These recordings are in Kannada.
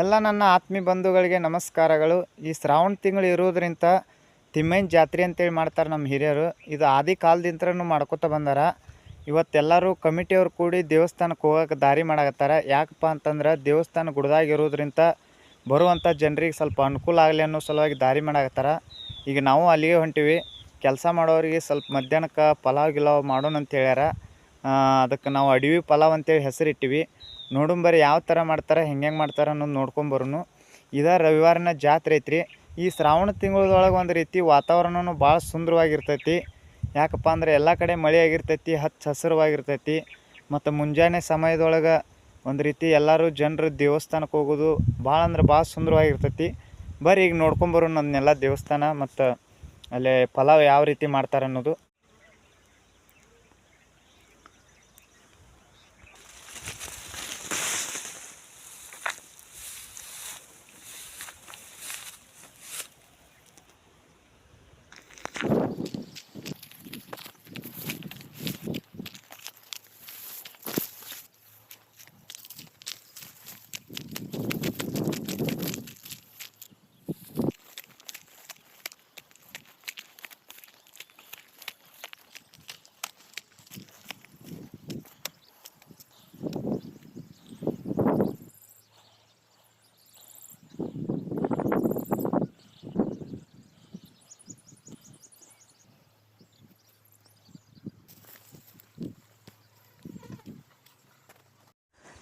ಎಲ್ಲ ನನ್ನ ಆತ್ಮೀಯ ಬಂಧುಗಳಿಗೆ ನಮಸ್ಕಾರಗಳು. ಈ ಶ್ರಾವಣ ತಿಂಗಳು ಇರೋದ್ರಿಂದ ತಿಮ್ಮೈನ ಜಾತ್ರೆ ಅಂತೇಳಿ ಮಾಡ್ತಾರೆ ನಮ್ಮ ಹಿರಿಯರು. ಇದು ಆದಿ ಕಾಲದಿಂತ್ರನೂ ಮಾಡ್ಕೊತ ಬಂದಾರ. ಇವತ್ತೆಲ್ಲರೂ ಕಮಿಟಿಯವ್ರು ಕೂಡಿ ದೇವಸ್ಥಾನಕ್ಕೆ ಹೋಗಕ್ಕೆ ದಾರಿ ಮಾಡಕತ್ತಾರ. ಯಾಕಪ್ಪ ಅಂತಂದ್ರೆ ದೇವಸ್ಥಾನ ಗುಡ್ದಾಗಿರೋದ್ರಿಂದ ಬರುವಂಥ ಜನರಿಗೆ ಸ್ವಲ್ಪ ಅನುಕೂಲ ಆಗಲಿ ಅನ್ನೋ ಸಲುವಾಗಿ ದಾರಿ ಮಾಡಕತ್ತಾರ. ಈಗ ನಾವು ಅಲ್ಲಿಗೆ ಹೊಂಟಿವಿ. ಕೆಲಸ ಮಾಡೋರಿಗೆ ಸ್ವಲ್ಪ ಮಧ್ಯಾಹ್ನಕ್ಕೆ ಪಲಾವ್ ಗಿಲಾವ್ ಮಾಡೋಣ ಅಂತ ಹೇಳ್ಯಾರ. ಅದಕ್ಕೆ ನಾವು ಅಡವಿ ಪಲಾವ್ ಅಂತೇಳಿ ಹೆಸರಿಟ್ಟಿವಿ. ನೋಡುಂಬರಿ ಯಾವ ಥರ ಮಾಡ್ತಾರೆ, ಹೆಂಗೆ ಹೆಂಗೆ ಮಾಡ್ತಾರೆ ಅನ್ನೋದು ನೋಡ್ಕೊಂಬರೋನು ಇದ ರವಿವಾರನ ಜಾತ್ರೆ ಐತ್ರಿ. ಈ ಶ್ರಾವಣ ತಿಂಗಳದೊಳಗೆ ಒಂದು ರೀತಿ ವಾತಾವರಣವೂ ಭಾಳ ಸುಂದರವಾಗಿರ್ತೈತಿ. ಯಾಕಪ್ಪ ಅಂದ್ರೆ ಎಲ್ಲ ಕಡೆ ಮಳೆ ಆಗಿರ್ತೈತಿ, ಹಚ್ಚ ಹಸಿರವಾಗಿರ್ತೈತಿ. ಮತ್ತು ಮುಂಜಾನೆ ಸಮಯದೊಳಗೆ ಒಂದು ರೀತಿ ಎಲ್ಲರೂ ಜನರು ದೇವಸ್ಥಾನಕ್ಕೆ ಹೋಗೋದು ಭಾಳ ಅಂದ್ರೆ ಭಾಳ ಸುಂದರವಾಗಿರ್ತೈತಿ. ಬರ್ರಿ ಈಗ ನೋಡ್ಕೊಂಬರೋಣ ಅದನ್ನೆಲ್ಲ ದೇವಸ್ಥಾನ ಮತ್ತು ಅಲ್ಲೇ ಪಲಾವ್ ಯಾವ ರೀತಿ ಮಾಡ್ತಾರೆ ಅನ್ನೋದು.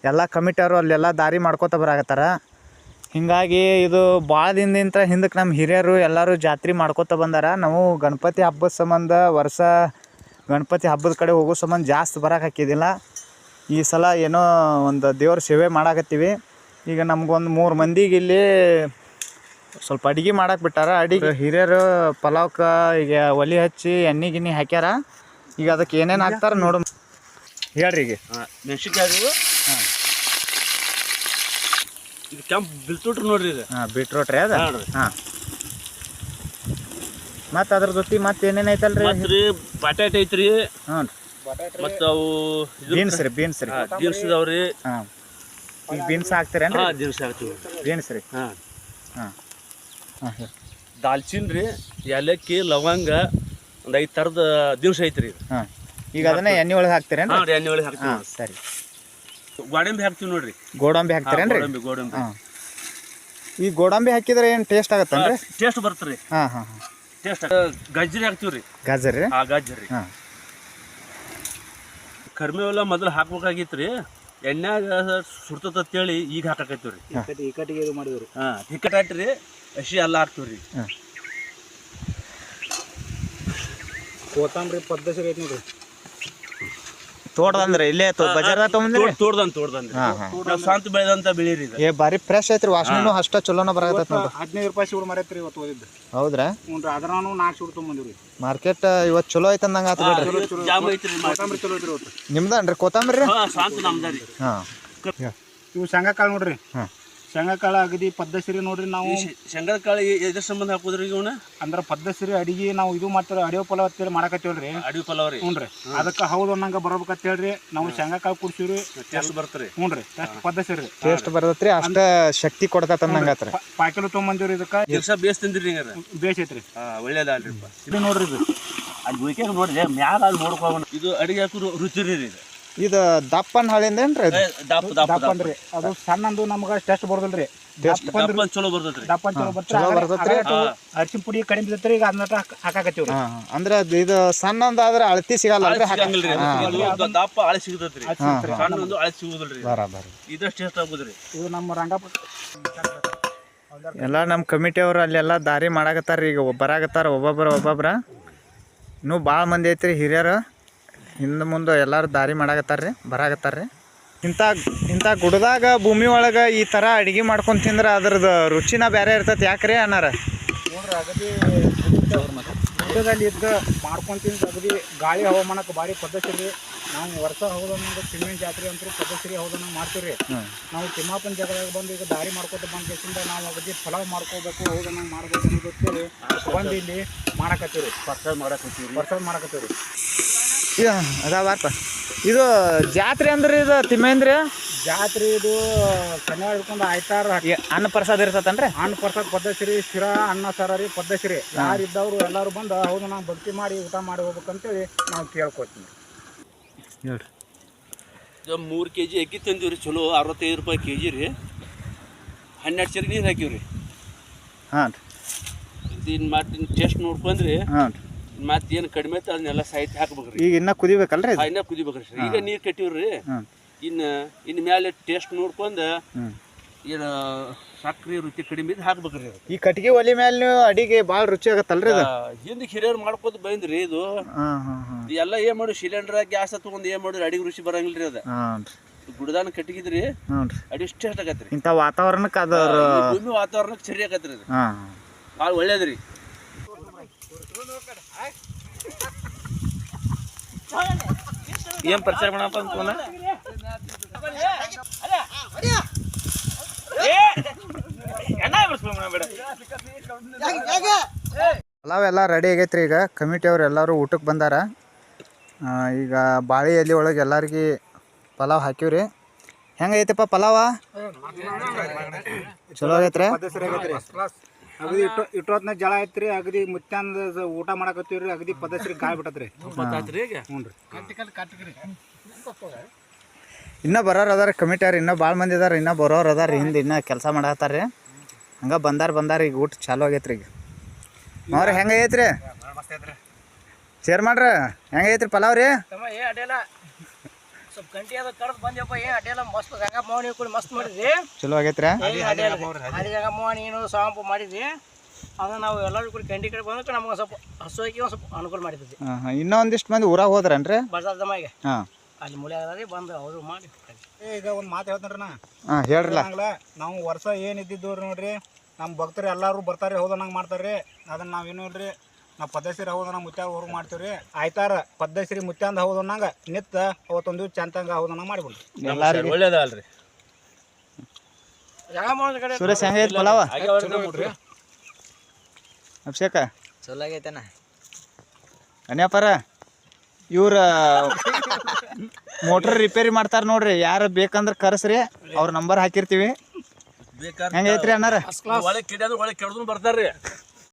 ಎಲ್ಲ ಕಮಿಟಿಯವರು ಅಲ್ಲೆಲ್ಲ ದಾರಿ ಮಾಡ್ಕೋತ ಬರಾಕತ್ತಾರ. ಹಿಂಗಾಗಿ ಇದು ಭಾಳ ದಿನದಿಂದ ಹಿಂದಕ್ಕೆ ನಮ್ಮ ಹಿರಿಯರು ಎಲ್ಲರೂ ಜಾತ್ರೆ ಮಾಡ್ಕೋತ ಬಂದಾರ. ನಾವು ಗಣಪತಿ ಹಬ್ಬದ ಸಂಬಂಧ ವರ್ಷ ಗಣಪತಿ ಹಬ್ಬದ ಕಡೆ ಹೋಗೋ ಸಂಬಂಧ ಜಾಸ್ತಿ ಬರಕ್ಕೆ ಹಾಕಿದ್ದಿಲ್ಲ ಈ ಸಲ ಏನೋ ಒಂದು ದೇವ್ರ ಸೇವೆ ಮಾಡಾಕತ್ತೀವಿ. ಈಗ ನಮಗೊಂದು ಮೂರು ಮಂದಿಗೆ ಇಲ್ಲಿ ಸ್ವಲ್ಪ ಅಡಿಗೆ ಮಾಡಕ್ಕೆ ಬಿಟ್ಟಾರ. ಅಡಿಗೆ ಹಿರಿಯರು ಪಲಾವ್ಕ ಈಗ ಒಲಿ ಹಚ್ಚಿ ಎಣ್ಣೆ ಗಿಣ್ಣೆ ಹಾಕ್ಯಾರ. ಈಗ ಅದಕ್ಕೆ ಏನೇನು ಹಾಕ್ತಾರೆ ನೋಡು. ಹೇಳ್ರಿ ಈಗ. ಇದು ಕೆಂಪು ಬಿಲ್ತುಟ್ರಿ ನೋಡ್ರಿ ಇದು. ಹಾಂ ಬೀಟ್ರೋಟ್ ರೀ ಅದ? ಹಾಂ ರೀ. ಹಾಂ. ಮತ್ತು ಅದ್ರ ಜೊತೆ ಮತ್ತೆ ಏನೇನು ಐತಲ್ರಿ? ಮತ್ತ್ ರೀ ಬಟಾಟೆ ಐತ್ರಿ. ಹ್ಞೂ ಮತ್ತ ಅವು ಬೀನ್ಸ್ ರೀ ಬೀನ್ಸ್ ರೀ. ದಿವ್ಸ ಇದಾವ್ರಿ ಹಾಂ. ಈಗ ಬೀನ್ಸ್ ಹಾಕ್ತೀರೇನ್ರಿ? ಹಾ ದಿವ್ಸ ಹಾಕ್ತಿವಿ. ಬೀನ್ಸ್ ರೀ. ಹಾ. ಹಾಂ. ಹಾಂ ದಾಲ್ಚಿನ್ ರೀ ಏಲಕ್ಕಿ ಲವಂಗ ಒಂದ್ ಐದ್ ತರದ ದಿವ್ಸ ಐತ್ರಿ ಇದು. ಹಾಂ. ಈಗ ಅದನ್ನ ಎಣ್ಣೆ ಒಳಗೆ ಹಾಕ್ತೀರೇನ್ರಿ? ಹಾ ರೀ ಎಣ್ಣೆ ಒಳಗೆ ಹಾಕ್ತಿವಿ. ಹಾಂ ಸರಿ. ಗೋಡಂಬಿ ಹಾಕ್ತೀವಿ ನೋಡ್ರಿ. ಗೋಡಂಬಿ ಹಾಕ್ತಾರೆ ಹಾಕ್ತೀರೇನ್ರಿ ಗೋಡಂಬಿ ಗೋಡಂಬಿ. ಹಾಂ. ಈ ಗೋಡಂಬಿ ಹಾಕಿದ್ರೆ ಏನು ಟೇಸ್ಟ್ ಆಗತ್ತೇನ್ರಿ? ಟೇಸ್ಟ್ ಬರ್ತರಿ ಹಾಂ ಹಾಂ ಹಾಂ. ಟೇಸ್ಟ್ ಗಜ್ಜರಿ ಹಾಕ್ತಿವಿ ರೀ. ಗಾಜರ್ ರೀ ಹಾ ಗಜ್ಜರಿ. ಹಾಂ. ಕರ್ಮೇವೆಲ್ಲ ಮೊದಲು ಹಾಕ್ಬೇಕಾಗಿತ್ರಿ ಎಣ್ಣೆಗ ಸುಡ್ತದ ಅಂತೇಳಿ ಈಗ ಹಾಕಾಕತ್ತೀವಿ ರೀ. ಈ ಕಟ್ಟಿಗೆ ಇದು ಮಾಡಿದ್ರಿ. ಹಾ ಹಿಕ್ಕಟ್ ಹಾಕ್ರಿ. ಹಸಿ ಎಲ್ಲ ಹಾಕ್ತಿವಿ ರೀ. ಹಾಂ. ಪದ್ಧತಿ ಐತಿ ನೋಡ್ರಿ. ತೋಟದಂದ್ರೆ ಇಲ್ಲೇ ಬಜಾರ್ದಾಗ ತೊಗೊಂಡ್ರಿ ತೋಡ್ದಂತ ತೋಡ್ದಂದ್ರಿ ಹಾಂ ಹಾಂ. ನಾವ್ ಸ್ವಂತ ಬೆಳೆದಂತ ಬೆಳೀರಿ ಇದು. ಏ ಬಾರಿ ಫ್ರೆಶ್ ಐತ್ರಿ ವಾಸನೆನೂ ಅಷ್ಟ ಚಲೋನ ಬರಾಕತ್ತೈತಿ ನೋಡ್ರಿ. ಹದಿನೈದು ರೂಪಾಯಿ ಇವತ್ತು ಓದಿದ್ದು ಹೌದ್ರಾ? ಹ್ಞೂ ರೀ ಅದ್ರ ನಾವು ನಾಲ್ಕು ಸಿಗುಡು ತೊಗೊಂಬಂದಿವ್ರಿ ಮಾರ್ಕೆಟ್ ಇವತ್ತು ಚಲೋ ಆತು ಬಿಡ್ರಿ. ಐತ್ರಿ ಐತ್ರಿ ಇವತ್ತು. ನಿಮ್ದನ್ರಿ ಕೊತ್ತಂಬರಿ? ಹಾ ಸ್ವಂತ ನಮ್ದರಿ. ಹಾಂ. ಇವು ಶೇಂಗಾ ಕಾಳು ನೋಡ್ರಿ. ಹಾಂ. ಶೇಂಗಾ ಕಾಳು ಅಗದಿ ಪದ್ಧಸಿರಿ ನೋಡ್ರಿ ನಾವು. ಶೇಂಗದ ಕಾಳು ಎದ್ರ ಸಂಬಂಧ ಹಾಕೋದ್ರಿ ಇವನ? ಅಂದ್ರ ಪದ್ಧಸಿರಿ ಅಡಿಗೆ ನಾವು ಇದು ಮಾಡ್ತಾರೆ ಅಡಿಯೋ ಪಲಾವ್ ಅಂತೇಳಿ ಮಾಡಕತ್ತೇವ್ರಿ. ಅಡವಿ ಪಲಾವ್ ರೀ? ಹ್ಞೂ ರೀ ಅದಕ್ಕೆ ಹೌದು ಅನ್ನಂಗ ಬರ್ಬೇಕಂತ ಹೇಳ್ರಿ ನಾವು ಶೇಂಗಾ ಕಾಳು ಕುಡ್ಸಿವ್ರಿ. ಟೇಸ್ಟ್ ಬರ್ತೀರಿ ಹ್ಞೂ ರೀ ಟೇಸ್ಟ್ ಪದ್ಧತಿ ರೀ ಟೇಸ್ಟ್ ಬರ್ತೈತ್ರಿ ಅಷ್ಟ ಶಕ್ತಿ ಕೊಡ್ತೈತೆ ಅಂದಂಗ ಆತ್ರಿ ಪಾಯ್ಕಲು ತೊಗೊಂಬಂದಿವ್ರಿ ಇದಕ್ಕೆ. ದಿವಸ ಬೇಸ್ ತಿಂದಿರಿ ಹಿಂಗಾರ ಬೇಸ್ ಐತ್ರಿ ಹಾ ಒಳ್ಳೇದಲ್ರಿಪ್ಪ ಇದು ನೋಡ್ರಿ ಇದು. ಅಲ್ಲಿ ಉಳಿಕೆ ನೋಡ್ರಿ ಮ್ಯಾಲ ಅಲ್ಲಿ ನೋಡ್ಕೊಂಡು ಇದು ಅಡಿಗೆ ಹಾಕೋ ರುಚಿ ರೀ ಇದು. ಇದು ದಪ್ಪನ್ ಹಳಿಂದ ಏನ್ರಿ ದಪ್ಪ ದಪ್ಪ ದಪ್ಪ. ದಪ್ಪ ಅದು ಸಣ್ಣಂದು ನಮ್ಗೆ ಟೆಸ್ಟ್ ಬರೋದಿಲ್ರಿ. ದಪ್ಪ ಅಂದ್ರಿ ದಪ್ಪ ಚಲೋ ಚಲೋ? ಅರಿಶಿನ ಪುಡಿ ಕಡಿಮೆ ಈಗ ಅದನ್ನ ಅಂದ್ರೆ ಇದು ಸಣ್ಣಂದ ಆದ್ರೆ ಅಳತಿ ಸಿಗಲ್ಲ ಅಂದ್ರೆ ಅಲ್ರಿ ಇದು ದಪ್ಪ ಆಳೆ ಸಿಗತೈತ್ರಿ. ಸಣ್ಣ ಒಂದು ಆಳೆ ಸಿಗುದಿಲ್ರಿ. ಬರಾಬರಿ. ಇದಷ್ಟು ಟೇಸ್ಟ್ ಆಗುದ್ರಿ ಇದು ನಮ್ಮ ರಂಗಪ್ಪ ಎಲ್ಲ ನಮ್ಮ ಕಮಿಟಿಯವ್ರು ಅಲ್ಲೆಲ್ಲ ದಾರಿ ಮಾಡಾಕತ್ತಾರ ಈಗ ಒಬ್ಬ- ಬರಾಕತ್ತಾರ ಒಬ್ಬೊಬ್ಬರ ಒಬ್ಬೊಬ್ರ. ಇನ್ನೂ ಭಾಳ ಮಂದಿ ಐತ್ರಿ ಹಿರಿಯರು. ಹಿಂದೆ ಮುಂದೆ ಎಲ್ಲರೂ ದಾರಿ ಮಾಡಾಕತ್ತಾರ ರೀ ಬರಾಕತ್ತಾರ ರೀ ಇಂಥ ಇಂಥ ಗುಡ್ದಾಗ ಭೂಮಿ ಒಳಗೆ ಈ ಥರ ಅಡಿಗೆ ಮಾಡ್ಕೊಂಡು ತಿಂದ್ರೆ ಅದ್ರದ್ದು ರುಚಿನ ಬೇರೆ ಇರ್ತೈತೆ ಯಾಕ್ರಿ ಅನ್ನಾರ? ನೋಡ್ರಿ ಅಗದಿ ಗುಡ್ಡದಲ್ಲಿ ಇದ್ದ ತಿಂದು ಅಗದಿ ಗಾಳಿ ಹವಾಮಾನಕ್ಕೆ ಭಾರಿ ಪದ್ಧತಿ ರೀ. ನಾವು ವರ್ಷ ಹೌದನ್ನಂಗ ತಿಮ್ಮಿನ ಜಾತ್ರೆ ಅಂತೂ ಪದ್ಧತಿ ಹೌದನ್ನ ಮಾಡ್ತೀವಿ ರೀ. ನಾವು ತಿಮ್ಮಾಪನ ಜಾಗದಾಗ ಬಂದು ಈಗ ದಾರಿ ಮಾಡ್ಕೊತ ಬಂದ ನಾವು ಅಗದಿ ಫಲಾವ್ ಮಾಡ್ಕೋಬೇಕು ಹೌದನ್ನ ಮಾಡ್ಬೇಕು ಅಂತ ಗೊತ್ತಿರಿ ಬಂದು ಇಲ್ಲಿ ಮಾಡಕತ್ತೀವಿ ರೀ ಪರ್ಸಲ್ ಮಾಡಕತ್ತೀವಿ ವರ್ಷ ಮಾಡಕತ್ತೀವಿ ರೀ ಇದು ಇದು ಜಾತ್ರೆ ಅಂದ್ರೆ ಇದು ತಿಮ್ಮೇಂದ್ರಿ? ಜಾತ್ರೆ ಇದು ಕನ್ಯಾ ಹಿಡ್ಕೊಂಡು ಆಯ್ತಾರ ಅನ್ನ ಪ್ರಸಾದ ಇರ್ತತನ್ರಿ? ಅನ್ನ ಪ್ರಸಾದ ಪದ್ಧತಿ ಶಿರ ಅನ್ನ ಸರರಿ ರೀ ಪದ್ಧತಿ ರೀ ಯಾರು ಇದ್ದವರು ಎಲ್ಲರೂ ಬಂದು ಹೌದು ನಾವು ಭಕ್ತಿ ಮಾಡಿ ಊಟ ಮಾಡಿ ಹೋಗ್ಬೇಕಂತೇಳಿ ನಾವು ಕೇಳ್ಕೊತೀವಿ ಹೇಳ್ರಿ ಇದು ಮೂರು ಕೆ ಜಿ ಅಕ್ಕಿ ತಂದೀವಿ ರೀ ಚಲೋ ಅರವತ್ತೈದು ರೂಪಾಯಿ ಕೆ ಜಿ ರೀ. ಹನ್ನೆರಡು ಸರಿ ನೀರು ಹಾಕಿವ್ರಿ. ರೀ ಹಾಂ ರೀ ಇದನ್ನು ಮತ್ತೆ ಟೇಸ್ಟ್ ನೋಡ್ಕೊಂಡ್ರಿ. ಹಾಂ ರೀ ಮತ್ತೆ ಏನು ಕಡಿಮೆ ಐತೆ ಅದನ್ನೆಲ್ಲ ಸಾಹಿತ್ಯ ಹಾಕ್ಬೇಕ್ರಿ. ಈಗ ಇನ್ನ ಕುದಿಬೇಕಲ್ರಿ ಇದು ಇನ್ನ ಕುದಿಬೇಕ್ರಿ ಸರ್. ಈಗ ನೀರು ಕಟ್ಟಿವ್ರಿ. ಇನ್ನ ಇನ್ನು ಇನ್ನು ಮ್ಯಾಲೆ ಟೇಸ್ಟ್ ನೋಡ್ಕೊಂಡು ಏನ ಏನು ಸಕ್ರೆ ರುಚಿ ಕಡಿಮೆ ಇದ್ದು ಹಾಕ್ಬೇಕ್ರಿ ಅದು. ಈ ಕಟ್ಟಿಗೆ ಒಲಿ ಮೇಲೆ ನೀವು ಅಡಿಗೆ ಭಾಳ ರುಚಿ ಆಗತ್ತಲ್ರಿ ಇದು ಹಿಂದೆ ಹಿರಿಯರು ಮಾಡ್ಕೋತ ಬಂದ್ರಿ ಇದು. ಹಾಂ ಹಾಂ ಹಾಂ. ಎಲ್ಲ ಏನ್ ಮಾಡಿ ಸಿಲಿಂಡರ್ ಗ್ಯಾಸ್ ತಗೊಂಡ್ ಏನ್ ಮಾಡಿದ್ರಿ ಅಡಿಗೆ ರುಚಿ ಬರಂಗಿಲ್ಲ ರೀ ಅದ. ಹಾಂ ರೀ ಗುಡದಾನ ಕಟ್ಟಿಗಿದ್ರಿ ಹ್ಞೂ ರೀ ಅಡಿ ಟೇಸ್ಟ್ ಆಗತ್ರಿ. ಇಂಥ ವಾತಾವರಣಕ್ಕೆ ಅದು ಈ ಭೂಮಿ ವಾತಾವರಣಕ್ಕೆ ಸರಿ ಆಗತ್ರಿ ಅದು. ಹಾಂ. ಭಾಳ ಒಳ್ಳೇದ್ರಿ. ಏನ್ ಪ್ರಚಾರ ಮಾಡಪ್ಪ ಅಂತ ಪಲಾವ್ ಎಲ್ಲ ರೆಡಿ ಆಗೈತ್ರಿ ಈಗ. ಕಮಿಟಿ ಅವ್ರು ಎಲ್ಲರೂ ಊಟಕ್ಕೆ ಬಂದಾರ. ಈಗ ಬಾಳೆ ಎಲೆ ಒಳಗೆ ಎಲ್ಲರಿಗೆ ಪಲಾವ್ ಹಾಕಿವ್ರಿ ಹೆಂಗೈತಪ್ಪ ಪಲಾವ? ಚಲೋ ಆಗೈತ್ರಿ. ಅಗದಿ ಇಟ್ಟು ಇಟ್ಟೋತ್ನ ಜಳ ಐತ್ರಿ ಅಗದಿ ಮುತ್ಯಾಂದ ಊಟ ಮಾಡಕತ್ತೀವಿ ರೀ ಅಗದಿ ಪದ್ಧತಿ ಗಾಳಿ ಬಿಟ್ಟತ್ರಿ. ಹ್ಞೂ ರೀ ಇನ್ನೂ ಬರೋರು ಅದಾರ ಕಮಿಟಿ ಅವ್ರು ಇನ್ನೂ ಭಾಳ ಮಂದಿ ಅದಾರ ಇನ್ನೂ ಬರೋರು ಅದಾರ ಹಿಂದೆ ಇನ್ನೂ ಕೆಲಸ ಮಾಡತ್ತಾರ ರೀ. ಹಂಗೆ ಬಂದಾರ ಬಂದಾರ ಈಗ ಊಟ ಚಾಲು ಆಗೈತ್ರಿ ಈಗ. ನೋಡ್ರಿ ಹೆಂಗೆ ಐತ್ರಿ. ಶೇರ್ ಮಾಡ್ರ ಹೆಂಗೆ ಐತ್ರಿ ಪಲಾವ್ ರೀ? ತಮ್ಮ ಏ ಅಡ್ಡೆಲ್ಲ ಸ್ವಲ್ಪ ಗಂಟೆ ಅದ ಕಡ್ದು ಬಂದ್ಯಪ್ಪ ಏ ಅಡ್ಡೆಲ್ಲ ಮಸ್ತ್ ಗಂಗ ಮೋಹನಿ ಕೂಡ ಮಸ್ತ್ ಮಾಡಿದ್ರಿ. ಚಲೋ ಆಗೈತ್ರ? ಅಲ್ಲಿ ಗಂಗ ಮೋಹನಿ ಏನು ಸಾಂಪು ಮಾಡಿದ್ವಿ ಅದನ್ನ ನಾವು ಎಲ್ಲರೂ ಕೂಡ ಗಂಟೆ ಕಡೆ ಬಂದಕ್ಕೆ ನಮ್ಗೆ ಸ್ವಲ್ಪ ಹಸುವಾಗಿ ಒಂದು ಸ್ವಲ್ಪ ಅನುಕೂಲ ಮಾಡಿದ್ವಿ. ಇನ್ನೂ ಒಂದಿಷ್ಟು ಮಂದಿ ಊರಾಗ ಹೋದ್ರನ್ರಿ? ಬಸದಮ್ಮಗೆ ಅಲ್ಲಿ ಮೂಲೆ ಅದಾರಿ ಬಂದು ಅವರು ಮಾಡಿ ಏ, ಈಗ ಒಂದು ಮಾತು ಹೇಳ್ತಾನ್ರಿ ನಾ ಹಾಂ ಹೇಳ್ರಲ್ಲ. ನಾವು ವರ್ಷ ಏನ್ ಇದ್ದಿದ್ದು ನೋಡ್ರಿ ನಮ್ಮ ಭಕ್ತರು ಎಲ್ಲರೂ ಬರ್ತಾರೆ ಹೌದನಂಗೆ ಮಾಡ್ತಾರೆ ಅದನ್ನ ನಾವೇನು ನೋಡ್ರಿ ನಾವು ಪದ್ಧತಿ ಹೌದನ ಮುತ್ಯಾಗ ಹೊರ ಮಾಡ್ತೀವಿ ರೀ ಆಯ್ತಾರ ಪದ್ಧತಿ ಮುತ್ಯಾಂದ ಹೌದನ್ನಂಗ ನಿತ್ತ ಅವತ್ತೊಂದು ಚಂತಂಗ ಹೌದು ಮಾಡಿಬಿಡ್ರಿ ಮಾಡ್ಬಿಡ್ರಿ ಒಳ್ಳೇದಲ್ರಿ ಸುರೇಶ್ ಹೆಂಗೈತಿ ಪಲಾವ? ಅಭಿಷೇಕ? ಚಲೋ ಆಗೈತೆನ ಅನ್ಯಪ್ಪರ ಇವ್ರ ಮೋಟ್ರ್ ರಿಪೇರಿ ಮಾಡ್ತಾರ ನೋಡ್ರಿ ಯಾರು ಬೇಕಂದ್ರೆ ಕರೆಸ್ರಿ ಅವ್ರ ನಂಬರ್ ಹಾಕಿರ್ತೀವಿ. ಬೇಕಾದ್ರೆ ಹೆಂಗೈತ್ರಿ ಅಣ್ಣಾರ? ಒಳಗೆ ಕಿಡಿಯೋದು ಒಳಗೆ ಕೆಡ್ದು ಬರ್ತಾರ್ರಿ.